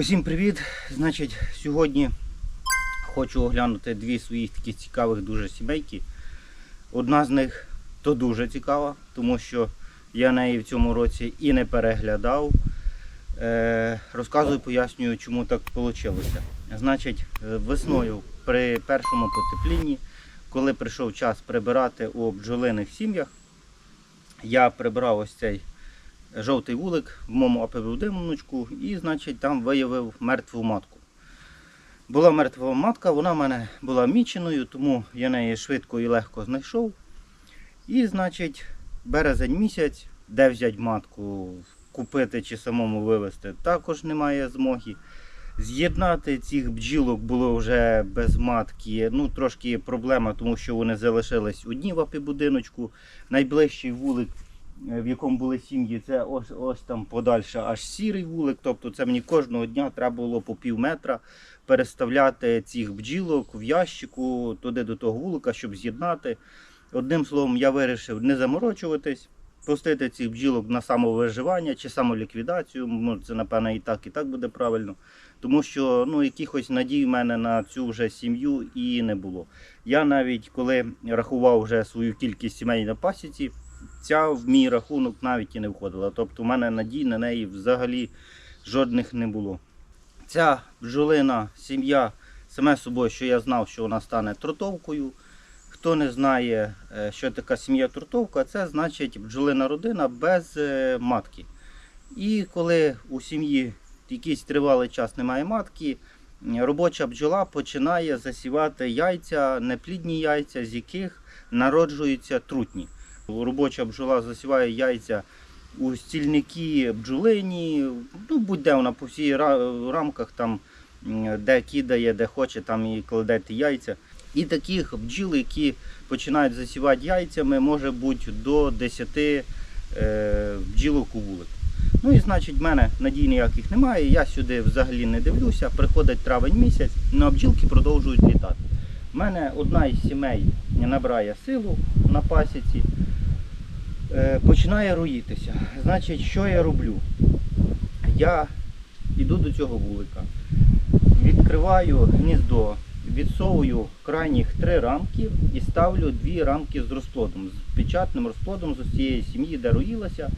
Усім привіт! Значить, сьогодні хочу оглянути дві своїх таких цікавих дуже сімейки. Одна з них то дуже цікава, тому що я неї в цьому році і не переглядав. Е, розказую, пояснюю, чому так вийшло. Значить, е, весною при першому потеплінні, коли прийшов час прибирати у бджолиних сім'ях, я прибрав ось цей жовтий вулик в моєму апельдимничку і, значить, там виявив мертву матку. Була мертва матка, вона в мене була міченою, тому я неї швидко і легко знайшов. І, значить, березень місяць, де взяти матку, купити чи самому вивезти, також немає змоги. З'єднати цих бджілок було вже без матки. Ну, трошки проблема, тому що вони залишились одні в апібудиночку. Найближчий вулик в якому були сім'ї, це ось, ось там подальше аж сірий вулик. Тобто це мені кожного дня треба було по пів метра переставляти цих бджілок в ящику туди до того вулика, щоб з'єднати. Одним словом, я вирішив не заморочуватись, пустити цих бджілок на самовиживання чи самоліквідацію. Ну, це, напевно, і так, і так буде правильно. Тому що ну, якихось надій в мене на цю вже сім'ю і не було. Я навіть коли рахував вже свою кількість сімей на пасіці, ця в мій рахунок навіть і не входила. Тобто, у мене надій на неї взагалі жодних не було. Ця бджолина сім'я, саме собою, що я знав, що вона стане тротовкою. Хто не знає, е, що така сім'я трутовка, це значить бджолина родина без е, матки. І коли у сім'ї якийсь тривалий час немає матки, робоча бджола починає засівати яйця, неплідні яйця, з яких народжуються трутні. Робоча бджола засіває яйця у стільники бджолині, ну будь-де вона по всій рамках, там, де кидає, де хоче, там і кладете яйця. І таких бджіл, які починають засівати яйцями, може бути до 10 е, бджілок у вулик. Ну і значить, в мене надій ніяких немає, я сюди взагалі не дивлюся. Приходить травень місяць, ну а бджілки продовжують літати. У мене одна із сімей набирає силу на пасіці, починає роїтися. Значить, що я роблю? Я йду до цього вулика, відкриваю гніздо, відсовую крайніх три рамки і ставлю дві рамки з розплодом, з печатним розплодом з усієї сім'ї, де роїлася.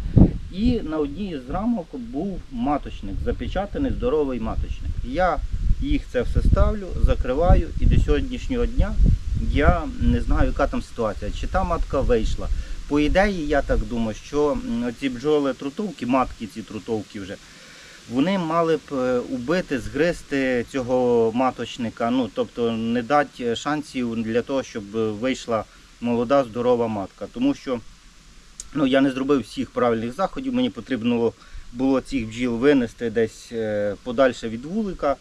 І на одній з рамок був маточник, запечатаний здоровий маточник. Я їх це все ставлю, закриваю і до сьогоднішнього дня я не знаю, яка там ситуація, чи та матка вийшла. По ідеї, я так думаю, що ці бджоли трутовки, матки ці трутовки вже, вони мали б е, убити, згризти цього маточника, ну тобто не дати шансів для того, щоб вийшла молода здорова матка. Тому що ну, я не зробив всіх правильних заходів, мені потрібно було, цих бджіл винести десь е, подальше від вулика,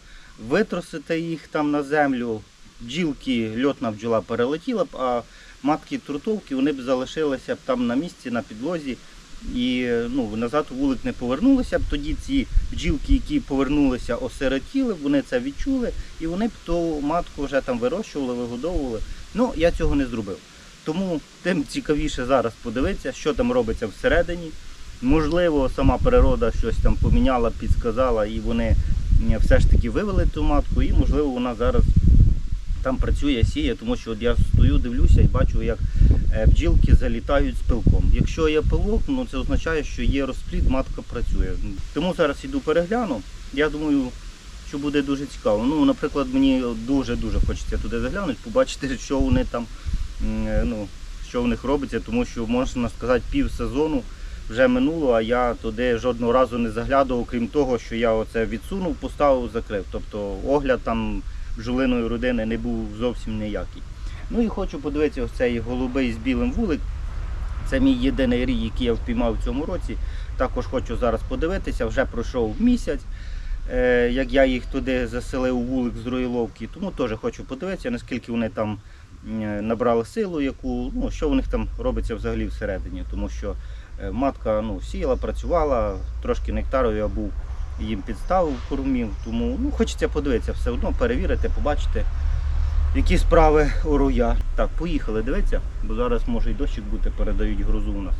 витросити їх там на землю. Бджілки, льотна бджола перелетіла б, а матки трутовки вони б залишилися б там на місці, на підлозі. І ну, назад вулик не повернулися б. Тоді ці бджілки, які повернулися, осиротіли, вони це відчули, і вони б ту матку вже там вирощували, вигодовували. Ну, я цього не зробив. Тому тим цікавіше зараз подивитися, що там робиться всередині. Можливо, сама природа щось там поміняла, підсказала, і вони все ж таки вивели ту матку, і можливо вона зараз там працює, сіє, тому що от я стою, дивлюся і бачу, як е, бджілки залітають з пилком. Якщо є пилок, ну це означає, що є розплід, матка працює. Тому зараз іду перегляну. Я думаю, що буде дуже цікаво. Ну, наприклад, мені дуже-дуже хочеться туди заглянути, побачити, що вони там, е, ну, що в них робиться, тому що можна сказати, пів сезону вже минуло, а я туди жодного разу не заглядав, крім того, що я оце відсунув, поставив, закрив. Тобто огляд там бджолиної родини не був зовсім ніякий. Ну і хочу подивитися ось цей голубий з білим вулик. Це мій єдиний рій, який я впіймав в цьому році. Також хочу зараз подивитися, вже пройшов місяць, е, як я їх туди заселив у вулик з роїловки. Тому теж хочу подивитися, наскільки вони там набрали силу, яку, ну, що у них там робиться взагалі всередині. Тому що е, матка ну, сіяла, працювала, трошки нектару я був їм підставив кормів. Тому ну, хочеться подивитися, все одно перевірити, побачити, які справи у руя. Так, поїхали дивитися, бо зараз може і дощик бути, передають грозу у нас.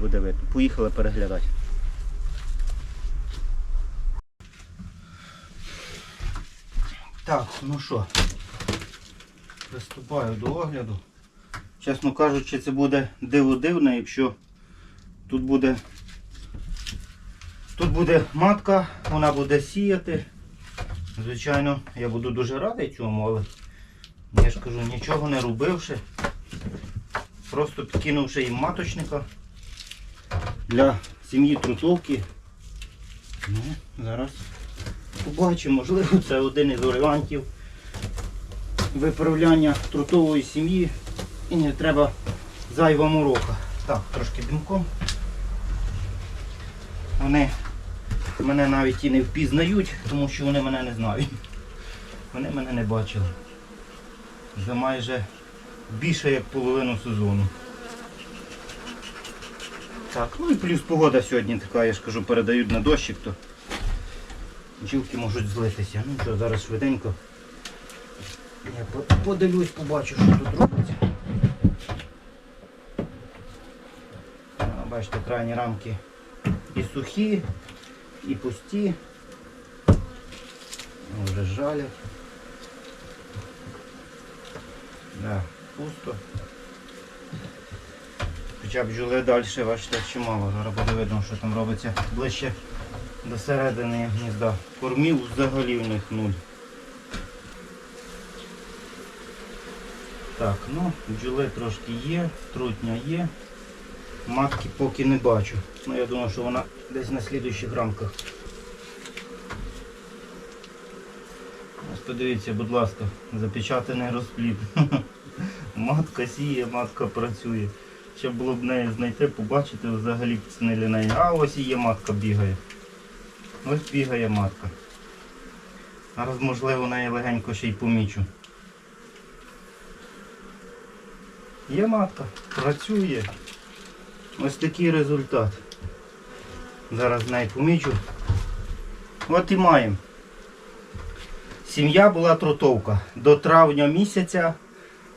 Буде видно. Поїхали переглядати. Так, ну що, приступаю до огляду. Чесно кажучи, це буде диво дивне, якщо тут буде тут буде матка, вона буде сіяти. Звичайно, я буду дуже радий цьому, але я ж кажу, нічого не робивши. Просто підкинувши їм маточника для сім'ї трутовки. Ну, зараз побачимо, можливо, це один із варіантів виправляння трутової сім'ї і не треба зайва морока. Так, трошки дімком. Вони мене навіть і не впізнають, тому що вони мене не знають. Вони мене не бачили. За майже більше як половину сезону. Так, ну і плюс погода сьогодні така, я ж кажу, передають на дощик, то бджілки можуть злитися. Ну що, зараз швиденько. Я по- подивлюсь, побачу, що тут робиться. Бачите, крайні рамки і сухі, і пусті. Вже жалять. Да, пусто. Хоча бджоли далі, бачите, чимало. Зараз буде видно, що там робиться ближче до середини гнізда. Кормів взагалі в них нуль. Так, ну, бджоли трошки є, трутня є. Матки поки не бачу. Ну я думаю, що вона десь на слідуючих рамках. Подивіться, будь ласка, запечатаний розплід. Матка сіє, матка працює. Ще було б неї знайти, побачити взагалі ціни для неї. А ось є матка бігає. Ось бігає матка. Зараз можливо неї легенько ще й помічу. Є матка, працює. Ось такий результат. Зараз неї помічу. От і маємо. Сім'я була трутовка. До травня місяця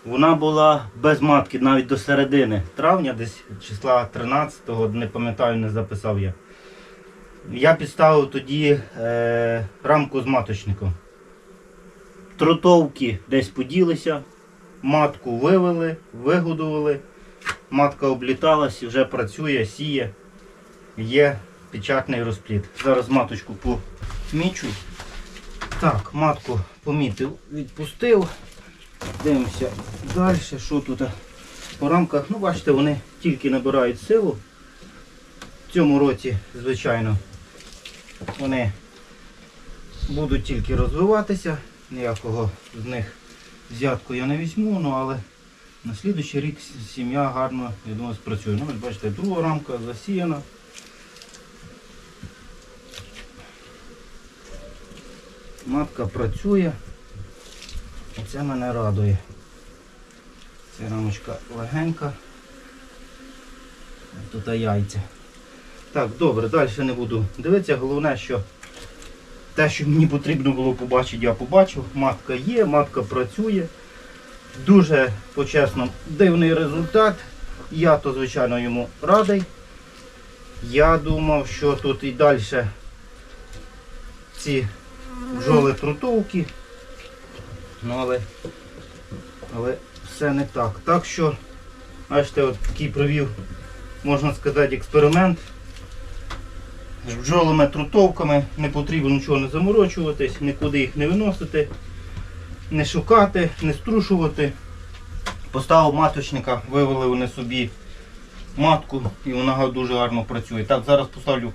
вона була без матки, навіть до середини травня, десь числа 13-го, не пам'ятаю, не записав я. Я підставив тоді е, рамку з маточником. Трутовки десь поділися, матку вивели, вигодували, матка обліталась, вже працює, сіє, є печатний розплід. Зараз маточку помічу. Так, матку помітив, відпустив. Дивимося далі, що тут по рамках. Ну, бачите, вони тільки набирають силу. В цьому році, звичайно, вони будуть тільки розвиватися. Ніякого з них взятку я не візьму, ну але на слідуючий рік сім'я гарно, я думаю, спрацює. Ну, бачите, друга рамка засіяна. Матка працює. Це мене радує. Ця рамочка легенька. Тут яйця. Так, добре, далі не буду дивитися. Головне, що те, що мені потрібно було побачити, я побачив. Матка є, матка працює. Дуже по-чесному дивний результат. Я то, звичайно, йому радий. Я думав, що тут і далі ці бджоли трутовки. Ну, але, але все не так. Так що, бачите, от такий провів, можна сказати, експеримент. З бджолами трутовками не потрібно нічого не заморочуватись, нікуди їх не виносити, не шукати, не струшувати. Поставив маточника, вивели вони собі матку і вона дуже гарно працює. Так, зараз поставлю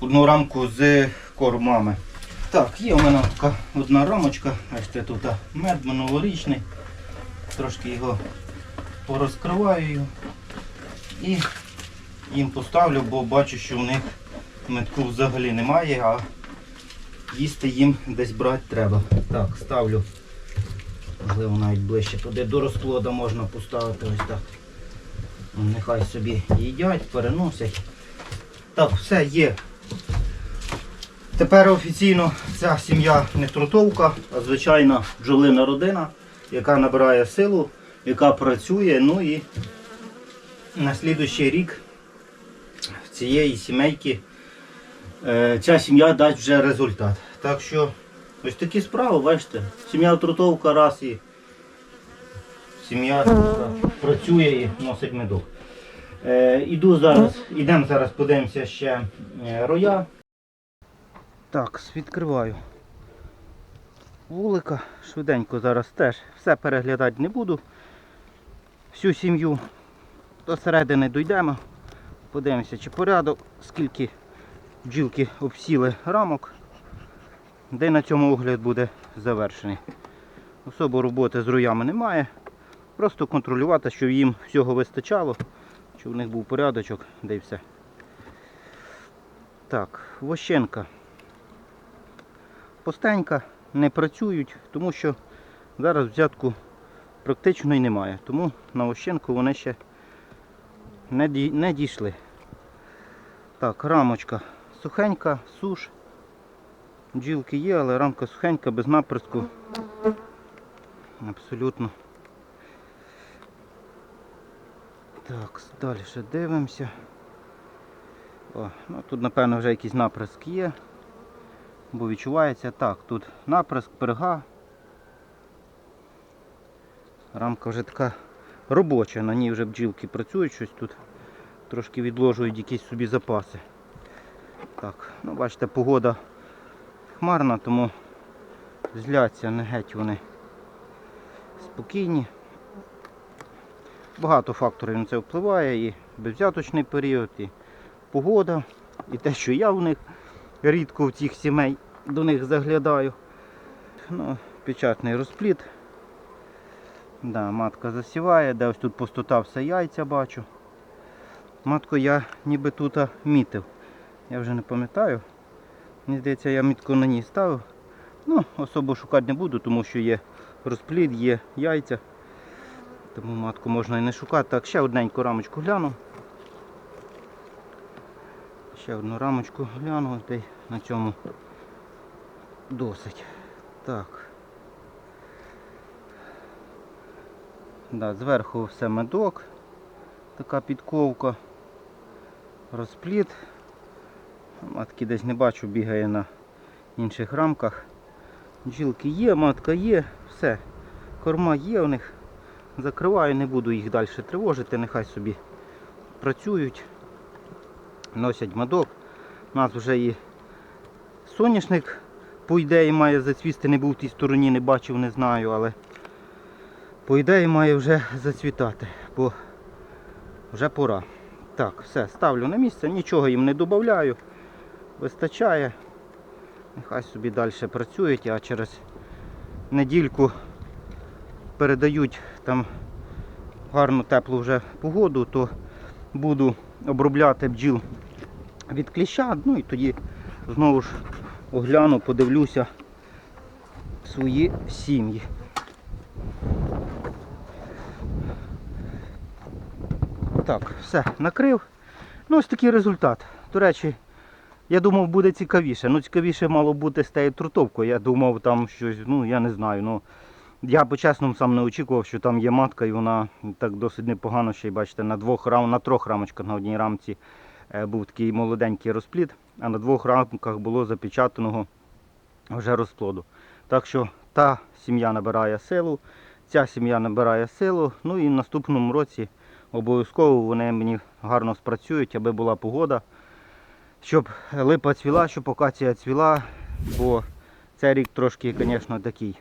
одну рамку з кормами. Так, є у мене така одна рамочка, бачите, тут мед минулорічний. Трошки його порозкриваю і їм поставлю, бо бачу, що в них метку взагалі немає, а їсти їм десь брати треба. Так, ставлю, можливо навіть ближче туди до розплода можна поставити ось так. Ну, Нехай собі їдять, переносять. Так, все є. Тепер офіційно ця сім'я не трутовка, а звичайна бджолина родина, яка набирає силу, яка працює. Ну і на слідуючий рік в цієї сімейки е, ця сім'я дасть вже результат. Так що Ось такі справи, бачите. Сім'я трутовка раз і сім'я працює і носить медок. Е, іду зараз, ідемо зараз, подивимося ще е, роя. Так, відкриваю вулика. Швиденько зараз теж все переглядати не буду. Всю сім'ю до середини дійдемо. Подивимося, чи порядок, скільки бджілки обсіли рамок, де на цьому огляд буде завершений. Особо роботи з роями немає. Просто контролювати, щоб їм всього вистачало, щоб в них був порядочок, де й все. Так, вощенка. Постенька, не працюють, тому що зараз взятку практично й немає. Тому на вощенку вони ще не дійшли. Так, рамочка сухенька, суш. Бджілки є, але рамка сухенька, без наприску. Абсолютно. Так, далі ще дивимося. О, ну тут напевно вже якийсь наприск є. Бо відчувається так, тут наприск, перга. Рамка вже така робоча, на ній вже бджілки працюють, щось тут трошки відложують якісь собі запаси. Так, ну бачите, погода хмарна, тому зляться не геть вони спокійні. Багато факторів на це впливає, і безвзяточний період, і погода, і те, що я в них рідко в цих сімей до них заглядаю. Ну, печатний розпліт. Да, матка засіває, де ось тут пустота все яйця бачу. Матку я ніби тут мітив. Я вже не пам'ятаю. Мені здається, я мітку на ній ставив. Ну, особо шукати не буду, тому що є розплід, є яйця. Тому матку можна і не шукати. Так, ще одненьку рамочку гляну. Ще одну рамочку гляну, та й на цьому досить. Так. Да, зверху все медок, така підковка, розпліт. Матки десь не бачу, бігає на інших рамках. Бджілки є, матка є, все. Корма є у них. Закриваю, не буду їх далі тривожити, нехай собі працюють, носять медок. У нас вже і соняшник, по ідеї, має зацвісти, не був в тій стороні, не бачив, не знаю, але по ідеї має вже зацвітати, бо вже пора. Так, все, ставлю на місце, нічого їм не додаю, вистачає. Нехай собі далі працюють, а через недільку передають там гарну теплу вже погоду, то буду обробляти бджіл від кліща, ну і тоді знову ж огляну, подивлюся свої сім'ї. Так, все, накрив. Ну, ось такий результат. До речі, я думав, буде цікавіше. Ну, цікавіше мало бути з тією трутовкою. Я думав, там щось, ну я не знаю. Ну, я по-чесному сам не очікував, що там є матка, і вона так досить непогано ще й бачите, на двох рам, на трьох рамочках на одній рамці е, був такий молоденький розплід, а на двох рамках було запечатаного вже розплоду. Так що та сім'я набирає силу, ця сім'я набирає силу. Ну і в наступному році обов'язково вони мені гарно спрацюють, аби була погода, щоб липа цвіла, щоб акація цвіла, бо цей рік трошки, звісно, такий.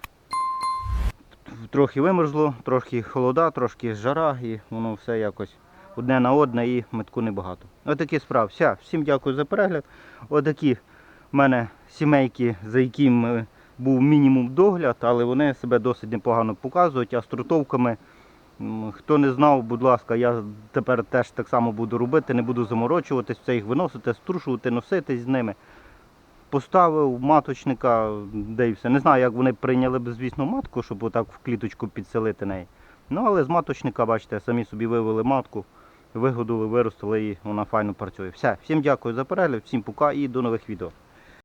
Трохи вимерзло, трохи холода, трошки жара і воно все якось одне на одне і метку небагато. Отакі справи. Все, всім дякую за перегляд. Отакі в мене сімейки, за якими був мінімум догляд, але вони себе досить непогано показують, а з трутовками, хто не знав, будь ласка, я тепер теж так само буду робити, не буду заморочуватись, все їх виносити, струшувати, носитись з ними. Поставив маточника, де і все. Не знаю, як вони прийняли б, звісно, матку, щоб отак в кліточку підселити неї. Ну, але з маточника, бачите, самі собі вивели матку, вигодили, виростили і вона файно працює. Все, всім дякую за перегляд, всім пока і до нових відео.